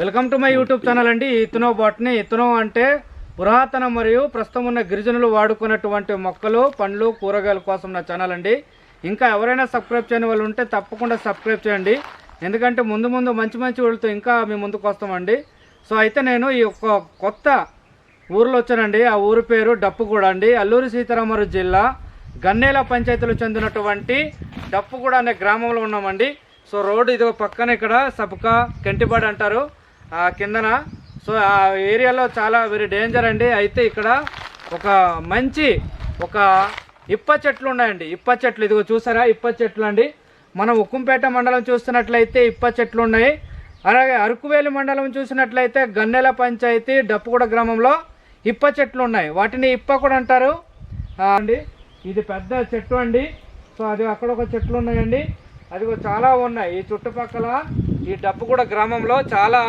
Welcome to my YouTube channel అండి. ఇతనో botany. ఇతనో అంటే పురాతన మరియు ప్రస్తుతం ఉన్న గిరిజనులు వాడుకున్నటువంటి మొక్కలు పండ్లు కూరగాయల కోసం నా ఛానల్ అండి. ఇంకా ఎవరైనా సబ్స్క్రైబ్ చేయని వాళ్ళు ఉంటే తప్పకుండా సబ్స్క్రైబ్ చేయండి. ఎందుకంటే ముందు ముందు మంచి మంచి వాళ్ళతో ఇంకా మీ ముందుకు వస్తామండి. సో అయితే నేను ఈ ఒక్క కొత్త ఊర్లో వచ్చానండి. ఆ ఊరు పేరు డప్పుగూడ అండి. అల్లూరి సీతారామరాజు జిల్లా గన్నేల పంచాయతీలో చెందినటువంటి డప్పుగూడ అనే గ్రామంలో ఉన్నామండి. సో రోడ్డు ఇది పక్కన ఇక్కడ సబ్కా కెంటిబాడ్ అంటారు. కిందన. సో ఆ ఏరియాలో చాలా వెరీ డేంజర్ అండి. అయితే ఇక్కడ ఒక మంచి ఒక ఇప్ప చెట్లు ఉన్నాయండి. ఇప్ప చెట్లు ఇదిగో చూసారా? ఇప్ప చెట్లు అండి. మనం ఉక్కుంపేట మండలం చూస్తున్నట్లయితే ఇప్ప చెట్లు ఉన్నాయి. అలాగే అరకువేలి మండలం చూసినట్లయితే గన్నెల పంచాయతీ డప్పుగూడ గ్రామంలో ఇప్ప చెట్లు ఉన్నాయి. వాటిని ఇప్ప కూడా అంటారు. అండి ఇది పెద్ద చెట్టు అండి. సో అది అక్కడ ఒక చెట్లు ఉన్నాయండి. అదిగో చాలా ఉన్నాయి. ఈ చుట్టుపక్కల ఈ డప్పుగూడ గ్రామంలో చాలా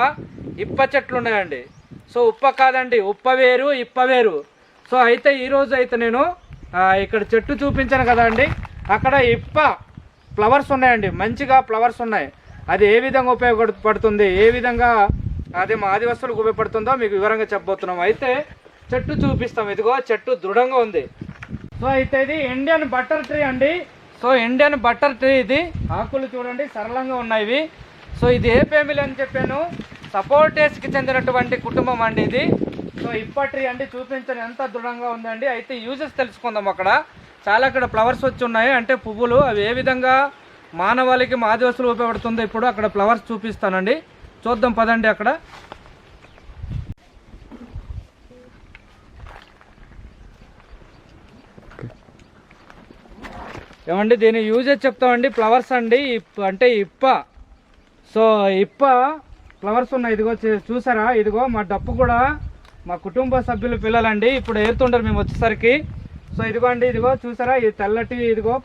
ఇప్ప చెట్లు ఉన్నాయండి. సో ఉప్ప కాదండి ఉప్ప వేరు ఇప్ప వేరు సో అయితే ఈరోజు అయితే నేను ఇక్కడ చెట్టు చూపించాను కదా అండి. అక్కడ ఇప్ప ఫ్లవర్స్ ఉన్నాయండి. మంచిగా ఫ్లవర్స్ ఉన్నాయి. అది ఏ విధంగా ఉపయోగపడుతుంది ఏ విధంగా అది మా ఆదివాసులకు ఉపయోగపడుతుందో మీకు వివరంగా చెప్పబోతున్నాం. అయితే చెట్టు చూపిస్తాం. ఇదిగో చెట్టు దృఢంగా ఉంది. సో అయితే ఇది ఇండియన్ బటర్ ట్రీ అండి. సో ఇండియన్ బటర్ ట్రీ ఇది. ఆకులు చూడండి సరళంగా ఉన్నాయి సో ఇది ఏ ఫ్యామిలీ అని చెప్పాను? సపోర్టేస్కి చెందినటువంటి కుటుంబం అండి ఇది. సో ఇప్పటి అండి చూపించని ఎంత దృఢంగా ఉందండి. అయితే యూజెస్ తెలుసుకుందాం అక్కడ. చాలా ఇక్కడ ఫ్లవర్స్ వచ్చి ఉన్నాయి. అంటే పువ్వులు అవి ఏ విధంగా మానవాళికి మాదివాసులు ఉపయోగపడుతుందో ఇప్పుడు అక్కడ ఫ్లవర్స్ చూపిస్తానండి. చూద్దాం పదండి అక్కడ. ఏమండి దీని యూజెస్ చెప్తామండి. ఫ్లవర్స్ అండి అంటే ఇప్ప. సో ఇప్ప ఫ్లవర్స్ ఉన్నాయి. ఇదిగో చూ- చూసారా? ఇదిగో మా డప్పు కూడా మా కుటుంబ సభ్యుల పిల్లలండి. ఇప్పుడు ఏరుతుంటారు మేము వచ్చేసరికి. సో ఇదిగో అండి ఇదిగో చూసారా? ఈ తెల్లటి ఇదిగో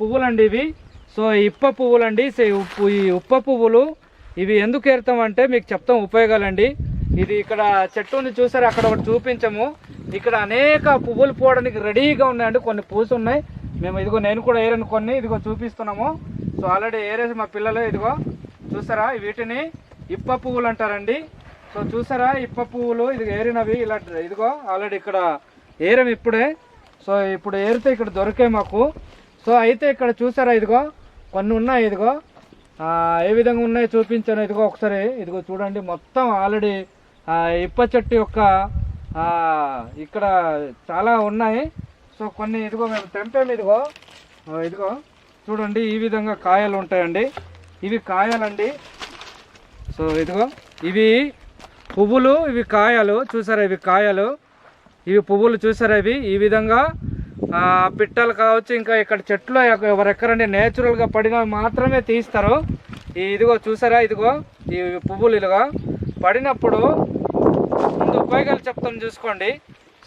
పువ్వులండి ఇవి. సో ఇప్ప పువ్వులండి. అండి ఈ ఉప్పు ఈ ఉప్ప పువ్వులు. ఇవి ఎందుకు ఏరుతామంటే మీకు చెప్తాం ఉపయోగాలండి. ఇది ఇక్కడ చెట్టు ఉంది చూసారా? అక్కడ ఒకటి చూపించము. ఇక్కడ అనేక పువ్వులు పోవడానికి రెడీగా ఉన్నాయండి. కొన్ని పూసి ఉన్నాయి. మేము ఇదిగో నేను కూడా ఏరను కొన్ని. ఇదిగో చూపిస్తున్నాము. సో ఆల్రెడీ ఏరేసి మా పిల్లలు ఇదిగో చూసారా? వీటిని ఇప్ప పువ్వులు అంటారండి. సో చూసారా? ఇప్ప పువ్వులు ఇది ఏరినవి ఇలా ఇదిగో ఆల్రెడీ ఇక్కడ ఏరం ఇప్పుడే. సో ఇప్పుడు ఏరితే ఇక్కడ దొరికాయి మాకు. సో అయితే ఇక్కడ చూసారా ఇదిగో? కొన్ని ఉన్నాయి ఇదిగో. ఏ విధంగా ఉన్నాయో చూపించాను ఇదిగో ఒకసారి. ఇదిగో చూడండి మొత్తం ఆల్రెడీ ఇప్ప చెట్టు యొక్క ఇక్కడ చాలా ఉన్నాయి. సో కొన్ని ఇదిగో మేము తెంపాము ఇదిగో. ఇదిగో చూడండి ఈ విధంగా కాయలు ఉంటాయండి. ఇవి కాయలండి. సో ఇదిగో ఇవి పువ్వులు ఇవి కాయలు చూసారా ఇవి కాయలు? ఇవి పువ్వులు చూసారా ఇవి? ఈ విధంగా పిట్టలు కావచ్చు ఇంకా ఇక్కడ చెట్లు ఎవరెక్కరండి నేచురల్గా పడినవి మాత్రమే తీస్తారు. ఈ ఇదిగో చూసారా ఇదిగో ఈ పువ్వులు ఇలాగా పడినప్పుడు ముందు ఉపయోగాలు చెప్తాను చూసుకోండి.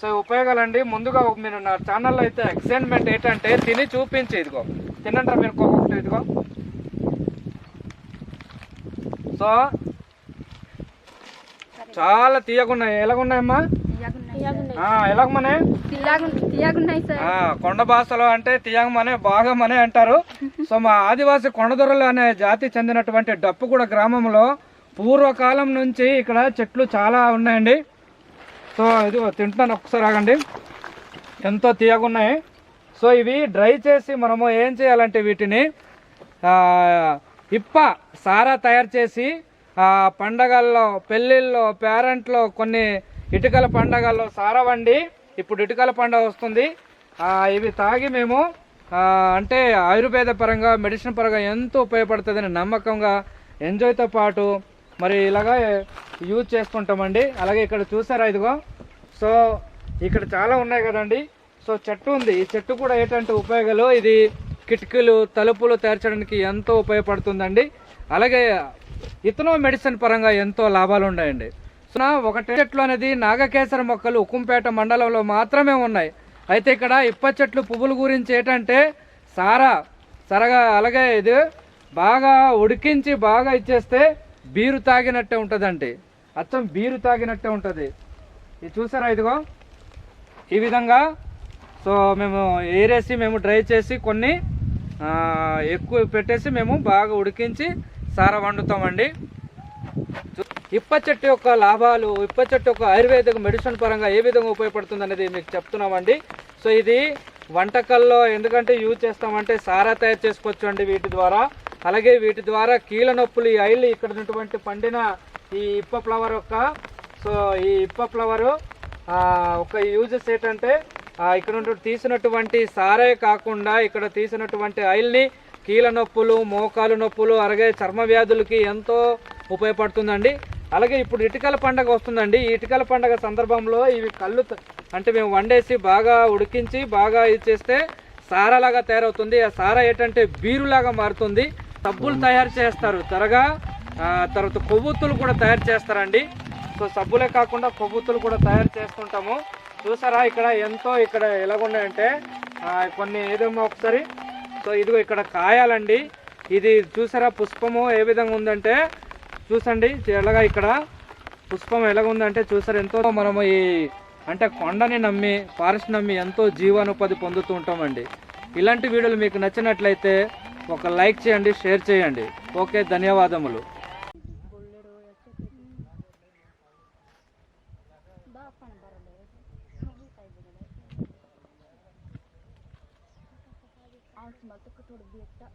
సో ఉపయోగాలు ఉపయోగాలండి ముందుగా మీరు నా ఛానల్లో అయితే ఎక్సైట్మెంట్ ఏంటంటే తిని చూపించి ఇదిగో. తినంటారా మీరు ఒక్కొక్కటి ఇదిగో. సో చాలా తీయగున్నాయి. ఎలాగున్నాయమ్మా? ఎలాగమనే ఆ, కొండ భాషలో అంటే తీయగమనే బాగమనే అంటారు. సో మా ఆదివాసి కొండదొరలు అనే జాతి చెందినటువంటి డప్పుగూడ గ్రామంలో పూర్వకాలం నుంచి ఇక్కడ చెట్లు చాలా ఉన్నాయండి. సో ఇది తింటున్నాను. ఒకసారి ఆగండి. ఎంతో తీయగున్నాయి. సో ఇవి డ్రై చేసి మనము ఏం చేయాలంటే వీటిని ఇప్ప సారా తయారు చేసి ఆ, పండగల్లో పెళ్ళిళ్ళలో పేరెంట్లో కొన్ని ఇటుకల పండగల్లో సారా వండి ఇప్పుడు ఇటుకల పండగ వస్తుంది. ఇవి తాగి మేము అంటే ఆయుర్వేద పరంగా మెడిసిన్ పరంగా ఎంతో ఉపయోగపడుతుందని నమ్మకంగా ఎంజాయ్తో పాటు మరి ఇలాగా యూజ్ చేసుకుంటామండి అలాగే ఇక్కడ చూసారా ఇదిగో? సో ఇక్కడ చాలా ఉన్నాయి కదండి. సో చెట్టు ఉంది. ఈ చెట్టు కూడా ఏంటంటే ఉపయోగాలు. ఇది కిటికీలు తలుపులు తెరచడానికి ఎంతో ఉపయోగపడుతుందండి. అలాగే ఇతను మెడిసిన్ పరంగా ఎంతో లాభాలు ఉన్నాయండి. సో ఒకటి చెట్లు అనేది నాగకేసర మొక్కలు ఉక్కుంపేట మండలంలో మాత్రమే ఉన్నాయి. అయితే ఇక్కడ ఇప్ప చెట్లు పువ్వుల గురించి ఏంటంటే సారా సరగా అలాగే ఇది బాగా ఉడికించి బాగా ఇచ్చేస్తే బీరు తాగినట్టే ఉంటుందండి. అచ్చం బీరు తాగినట్టే ఉంటుంది. ఇది చూసారా ఇదిగో? ఈ విధంగా సో మేము ఏరేసి మేము డ్రై చేసి కొన్ని ఎక్కువ పెట్టేసి మేము బాగా ఉడికించి సారా వండుతామండి. ఇప్ప చెట్టు యొక్క లాభాలు ఇప్ప చెట్టు యొక్క ఆయుర్వేదిక మెడిసిన్ పరంగా ఏ విధంగా ఉపయోగపడుతుంది అనేది మీకు చెప్తున్నామండి. సో ఇది వంటకాల్లో ఎందుకంటే యూజ్ చేస్తామంటే సారా తయారు చేసుకోవచ్చు అండి వీటి ద్వారా. అలాగే వీటి ద్వారా కీళ్ళ నొప్పులు ఈ ఆయిల్ ఇక్కడ ఉన్నటువంటి పండిన ఈ ఇప్ప ఫ్లవర్ యొక్క సో ఈ ఇప్ప ఫ్లవరు ఒక యూజెస్ ఏంటంటే ఇక్కడ నుండి తీసినటువంటి సారే కాకుండా ఇక్కడ తీసినటువంటి ఆయిల్ని కీళ్ళ నొప్పులు మోకాలు నొప్పులు అలాగే చర్మ వ్యాధులకి ఎంతో ఉపయోగపడుతుందండి. అలాగే ఇప్పుడు ఇటుకల పండగ వస్తుందండి. ఈ ఇటుకల పండగ సందర్భంలో ఇవి కళ్ళు అంటే మేము వండేసి బాగా ఉడికించి బాగా ఇది చేస్తే సారాలాగా తయారవుతుంది. ఆ సారా ఏంటంటే బీరులాగా మారుతుంది. సబ్బులు తయారు చేస్తారు. త్వరగా తర్వాత కొవ్వొత్తులు కూడా తయారు చేస్తారండి. సో సబ్బులే కాకుండా కొవ్వొత్తులు కూడా తయారు చేస్తుంటాము. చూసారా ఇక్కడ ఎంతో ఇక్కడ ఎలాగున్నాయంటే కొన్ని ఏదేమో ఒకసారి. సో ఇదిగో ఇక్కడ కాయాలండి. ఇది చూసారా పుష్పము ఏ విధంగా ఉందంటే చూసండి ఎలాగా ఇక్కడ పుష్పం ఎలాగ ఉందంటే చూసారు ఎంతో మనము ఈ అంటే కొండని నమ్మి ఫారెస్ట్ నమ్మి ఎంతో జీవనోపాధి పొందుతూ ఉంటామండి. ఇలాంటి వీడియోలు మీకు నచ్చినట్లయితే ఒక లైక్ చేయండి షేర్ చేయండి. ఓకే ధన్యవాదములు. Ağzıma tıkı toru bir yokta.